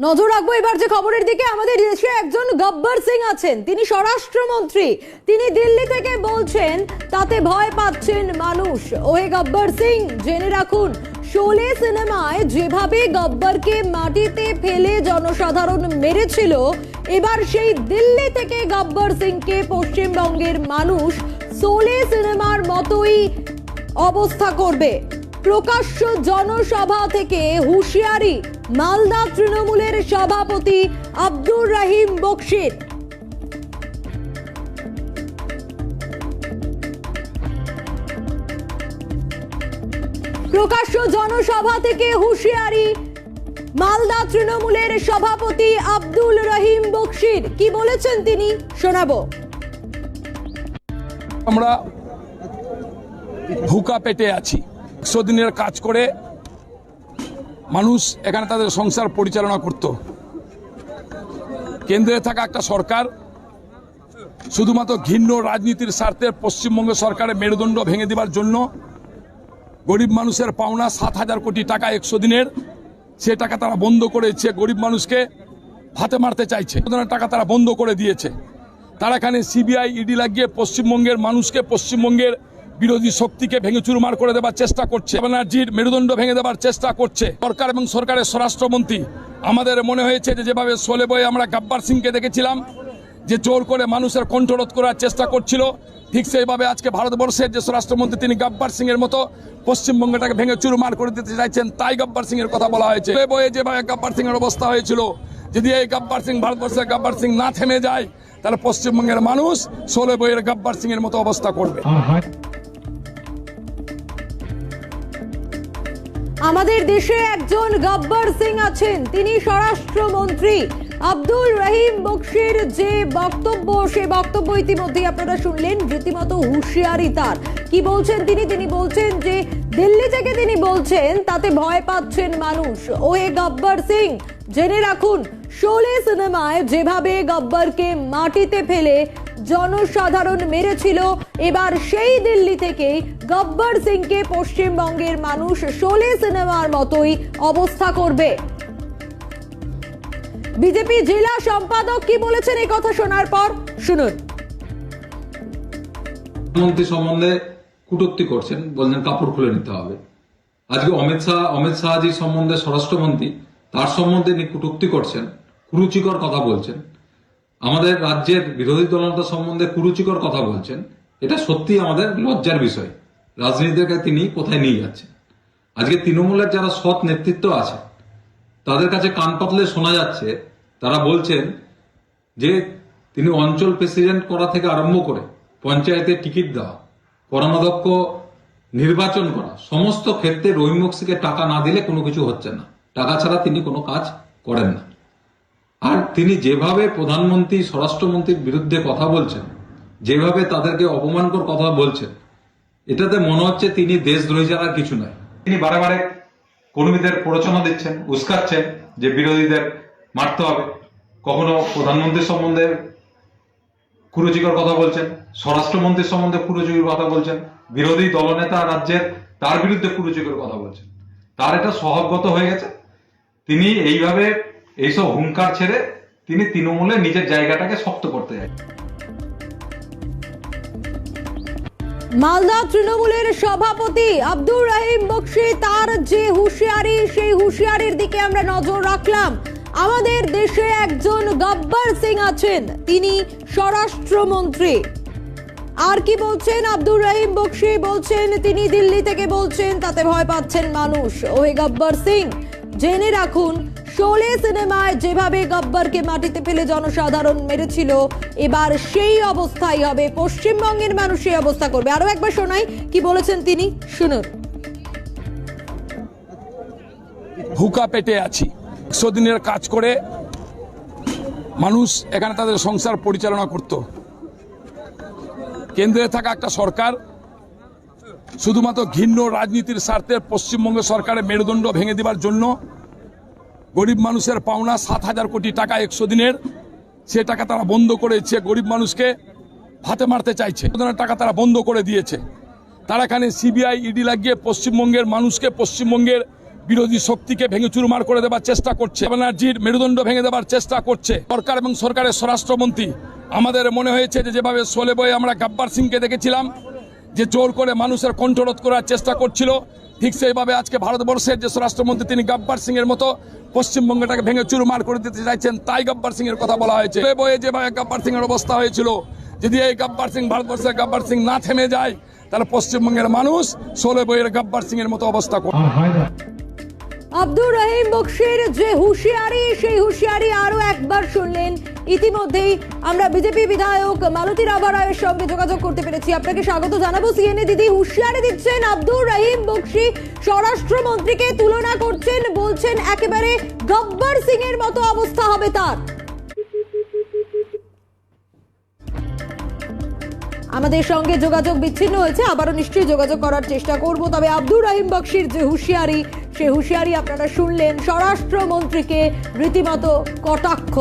নজর রাখব এবার যে খবরের দিকে আমাদের দেশে একজন গব্বর সিং আছেন। তিনি স্বরাষ্ট্রমন্ত্রী। তিনি দিল্লি থেকে বলছেন, তাতে ভয় পাচ্ছেন মানুষ। ওহে গব্বর সিং, জেনে রাখুন, শোলে সিনেমায় যেভাবে গব্বরকে মাটিতে ফেলে জনসাধারণ মেরেছিল, এবার সেই দিল্লি থেকে গব্বর সিংকে পশ্চিমবঙ্গের মানুষ শোলে সিনেমার মতোই অবস্থা করবে। প্রকাশ্য জনসভা থেকে হুঁশিয়ারি মালদা তৃণমূলের সভাপতি আব্দুর রহিম বক্সির। প্রকাশ্য জনসভা থেকে হুঁশিয়ারি মালদা তৃণমূলের সভাপতি আব্দুল রহিম বক্সির। কি বলেছেন তিনি? শোনাবো। আমরা ভুকা পেটে আছি। একশো দিনের কাজ করে মানুষ এখানে তাদের সংসার পরিচালনা করত। কেন্দ্রে থাকা একটা সরকার শুধুমাত্র ঘিন্ন রাজনীতির স্বার্থে পশ্চিমবঙ্গ সরকারের মেরুদণ্ড ভেঙে দেওয়ার জন্য গরিব মানুষের পাওনা সাত হাজার কোটি টাকা একশো দিনের। সে টাকা তারা বন্ধ করেছে, গরিব মানুষকে হাতে মারতে চাইছে। টাকা তারা বন্ধ করে দিয়েছে। তারা এখানে সিবিআই, ইডি লাগিয়ে পশ্চিমবঙ্গের মানুষকে পশ্চিমবঙ্গের বিরোধী শক্তিকে ভেঙে চুরমার করে দেওয়ার চেষ্টা করছে। ব্যানার্জির মেরুদণ্ড ভেঙে দেওয়ার চেষ্টা করছে। সরকার এবং সরকারের স্বরাষ্ট্রমন্ত্রী, আমাদের মনে হয়েছে যে যেভাবে সোলে বয়ে আমরা গাব্বার সিংকে দেখেছিলাম, যে জোর করে মানুষের কণ্ঠরোধ করার চেষ্টা করছিল, ঠিক সেইভাবে আজকে ভারতবর্ষের যে স্বরাষ্ট্রমন্ত্রী, তিনি গাব্বার সিং এর মতো পশ্চিমবঙ্গটাকে ভেঙে চুরমার করে দিতে চাইছেন, তাই গাব্বার সিং এর কথা বলা হয়েছে। বয়ে যেভাবে গাব্বার সিং এর অবস্থা হয়েছিল, যদি এই গাব্বার সিং ভারতবর্ষের গাব্বার সিং না থেমে যায়, তাহলে পশ্চিমবঙ্গের মানুষ সোলে বইয়ের গাব্বার সিং এর মতো অবস্থা করবে। আমাদের দেশে একজন গব্বর সিং আছেন। তিনি স্বরাষ্ট্রমন্ত্রী। আব্দুল রহিম বক্সির যে বক্তব্য, সে বক্তব্য ইতিমধ্যেই আপনারা শুনলেন, রীতিমতো হুঁশিয়ারি তার। কি বলছেন তিনি? তিনি বলছেন যে, দিল্লি থেকে তিনি বলছেন, তাতে ভয় পাচ্ছেন মানুষ। ওহে গব্বর সিং, জেনে রাখুন, শোলে সিনেমায় যেভাবে গব্বরকে মাটিতে ফেলে জনসাধারণ মেরেছিল। এবার সেই দিল্লি থেকে গব্বর সিংকে পশ্চিমবঙ্গের মানুষ শোলে সিনেমার মতোই অবস্থা করবে। বিজেপি জেলা সম্পাদক কি বলেছেন এই কথা শোনার পর? শুনুন। মন্ত্রী সম্বন্ধে কটূক্তি করছেন, বলছেন কাপড় খুলে নিতে হবে। আজকে অমিত শাহ, অমিত শাহজি সম্বন্ধে স্বরাষ্ট্রমন্ত্রী, তার সম্বন্ধে তিনি কটূক্তি করছেন, কুরুচিকর কথা বলছেন। আমাদের রাজ্যের বিরোধী দলনেতা সম্বন্ধে কুরুচিকর কথা বলছেন। এটা সত্যি আমাদের লজ্জার বিষয়। রাজনীতিকে তিনি কোথায় নিয়ে যাচ্ছেন? আজকে তৃণমূলের যারা সৎ নেতৃত্ব আছে, তাদের কাছে কান পাতলে শোনা যাচ্ছে, তারা বলছেন যে তিনি অঞ্চল প্রেসিডেন্ট করা থেকে আরম্ভ করে পঞ্চায়েতে টিকিট দেওয়া কর্মাধ্যক্ষ নির্বাচন করা, সমস্ত ক্ষেত্রে রহিম বক্সিকে টাকা না দিলে কোনো কিছু হচ্ছে না। টাকা ছাড়া তিনি কোনো কাজ করেন না। আর তিনি যেভাবে প্রধানমন্ত্রী, স্বরাষ্ট্রমন্ত্রীর বিরুদ্ধে কথা বলছেন, যেভাবে তাদেরকে অপমানকর কথা বলছেন, এটাতে মনে হচ্ছে তিনি দেশদ্রোহী ছাড়া কিছু নয়। তিনি বারে বারে কর্মীদের প্ররোচনা দিচ্ছেন, উস্কাচ্ছেন যে বিরোধীদের মারতে হবে। কখনো প্রধানমন্ত্রী সম্বন্ধে কুরুচিকর কথা বলছেন, স্বরাষ্ট্রমন্ত্রীর সম্বন্ধে কুরুচিকর কথা বলছেন, বিরোধী দলনেতা রাজ্যের তার বিরুদ্ধে কুরুচিকর কথা বলছেন। তার এটা স্বভাবগত হয়ে গেছে। তিনি এইভাবে এইসব হুঙ্কার ছেড়ে তিনি তৃণমূলে নিজের জায়গাটাকে শক্ত করতে যায় মালদা তৃণমূলের সভাপতি আব্দুর রহিম বক্সি তার যে হুঁশিয়ারি, সেই হুঁশিয়ারির দিকে আমরা নজর রাখলাম। আমাদের দেশে একজন গব্বর সিং আছেন, তিনি স্বরাষ্ট্রমন্ত্রী। আর কি বলছেন আব্দুর রহিম বক্সি? বলছেন, তিনি দিল্লি থেকে বলছেন, তাতে ভয় পাচ্ছেন মানুষ। ওই গব্বর সিং, জেনে রাখুন শোলে সিনেমায় যেভাবে গব্বরকে মাটিতে ফেলে জনসাধারণ মেরেছিল, এবার সেই অবস্থাই হবে। পশ্চিমবঙ্গের মানুষ সেই অবস্থা করবে। আরও একবার শোনাই, কি বলেছেন তিনি? শুনুন। হুকা পেটে আছি। একশো দিনের কাজ করে মানুষ এখানে তাদের সংসার পরিচালনা করত। কেন্দ্রে থাকা একটা সরকার শুধুমাত্র ঘিন্ন রাজনীতির স্বার্থে পশ্চিমবঙ্গ সরকারের মেরুদণ্ড ভেঙে দেওয়ার জন্য গরিব মানুষের পাওনা সাত হাজার কোটি টাকা একশো দিনের। সে টাকা তারা বন্ধ করেছে, গরিব মানুষকে হাতে মারতে চাইছে। টাকা তারা বন্ধ করে দিয়েছে। তারা এখানে সিবিআই, ইডি লাগিয়ে পশ্চিমবঙ্গের মানুষকে পশ্চিমবঙ্গের বিরোধী শক্তিকে ভেঙে চুরমার করে দেওয়ার চেষ্টা করছে। ব্যানার্জির মেরুদণ্ড ভেঙে দেওয়ার চেষ্টা করছে। সরকার এবং সরকারের স্বরাষ্ট্রমন্ত্রী, আমাদের মনে হয়েছে যে যেভাবে সোলে বয়ে আমরা গাব্বার সিংকে দেখেছিলাম, যে জোর করে মানুষের কণ্ঠরোধ করার চেষ্টা করছিল ঠিক সেইভাবে আজকে ভারতবর্ষের যে স্বরাষ্ট্রমন্ত্রী তিনি গাব্বার সিং এর মতো পশ্চিমবঙ্গটাকে ভেঙে চুরমার করে দিতে চাইছেন তাই গাব্বার সিং এর কথা বলা হয়েছে। বয়ে যেভাবে গাব্বার সিং এর অবস্থা হয়েছিল যদি এই গাব্বার সিং ভারতবর্ষের গাব্বার সিং না থেমে যায় তাহলে পশ্চিমবঙ্গের মানুষ ষোলো বইয়ের গাব্বার সিং এর মতো অবস্থা করবে। আব্দুর রহিম বক্সির যে হুঁশিয়ারি সেই হুঁশিয়ারি আরও একবার শুনলেন ইতিমধ্যেই আমরা বিজেপি বিধায়ক মালতী রাভা রায়ের সঙ্গে যোগাযোগ করতে পেরেছি। আপনাকে স্বাগত জানাব। সিএনএ দিদি হুঁশিয়ারি দিচ্ছেন, আব্দুর রহিম বক্সি স্বরাষ্ট্রমন্ত্রীকে তুলনা করছেন, বলছেন একেবারে গব্বর সিং এর মতো অবস্থা হবে তার। আমাদের সঙ্গে যোগাযোগ বিচ্ছিন্ন হয়েছে, আবারও নিশ্চয়ই যোগাযোগ করার চেষ্টা করব, তবে আব্দুর রহিম বক্সির যে হুঁশিয়ারি, সে হুঁশিয়ারি আপনারা শুনলেন, স্বরাষ্ট্রমন্ত্রীকে রীতিমতো কটাক্ষ।